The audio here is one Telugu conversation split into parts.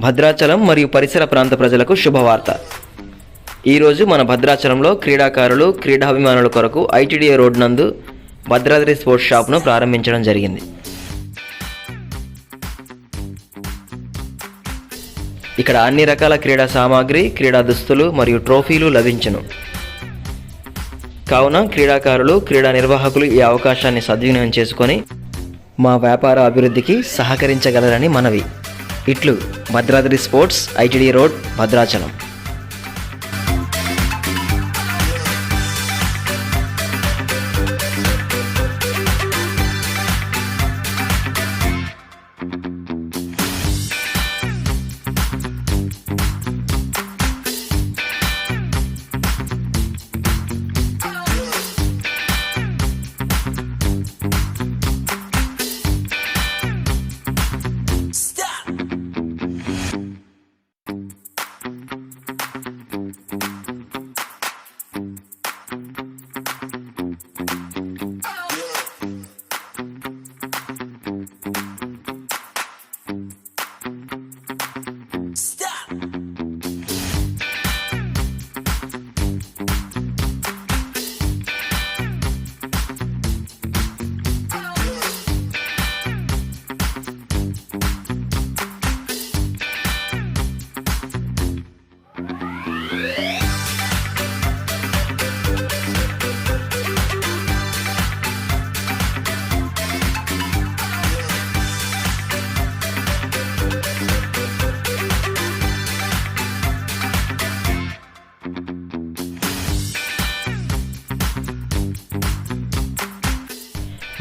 భద్రాచలం మరియు పరిసర ప్రాంత ప్రజలకు శుభవార్త. ఈరోజు మన భద్రాచలంలో క్రీడాకారులు క్రీడాభిమానుల కొరకు ఐటీడీఏ రోడ్ నందు భద్రాద్రి స్పోర్ట్స్ షాప్ను ప్రారంభించడం జరిగింది. ఇక్కడ అన్ని రకాల క్రీడా సామాగ్రి క్రీడా దుస్తులు మరియు ట్రోఫీలు లభించును. కావున క్రీడాకారులు క్రీడా నిర్వాహకులు ఈ అవకాశాన్ని సద్వినియోగం చేసుకొని మా వ్యాపార అభివృద్ధికి సహకరించగలరని మనవి. ఇట్లు Bhadradri sports ITD road Bhadrachalam.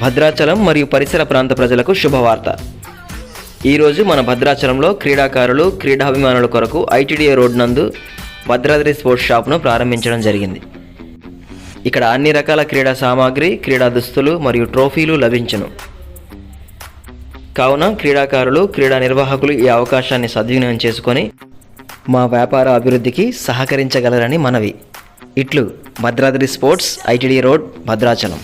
Bhadrachalam మరియు పరిసర ప్రాంత ప్రజలకు శుభవార్త. ఈరోజు మన భద్రాచలంలో క్రీడాకారులు క్రీడాభిమానుల కొరకు ఐటీడీఏ రోడ్ నందు భద్రాద్రి స్పోర్ట్స్ షాప్ను ప్రారంభించడం జరిగింది. ఇక్కడ అన్ని రకాల క్రీడా సామాగ్రి క్రీడా దుస్తులు మరియు ట్రోఫీలు లభించును. కావున క్రీడాకారులు క్రీడా నిర్వాహకులు ఈ అవకాశాన్ని సద్వినియోగం చేసుకొని మా వ్యాపార అభివృద్ధికి సహకరించగలరని మనవి. ఇట్లు Bhadradri sports ITD road Bhadrachalam.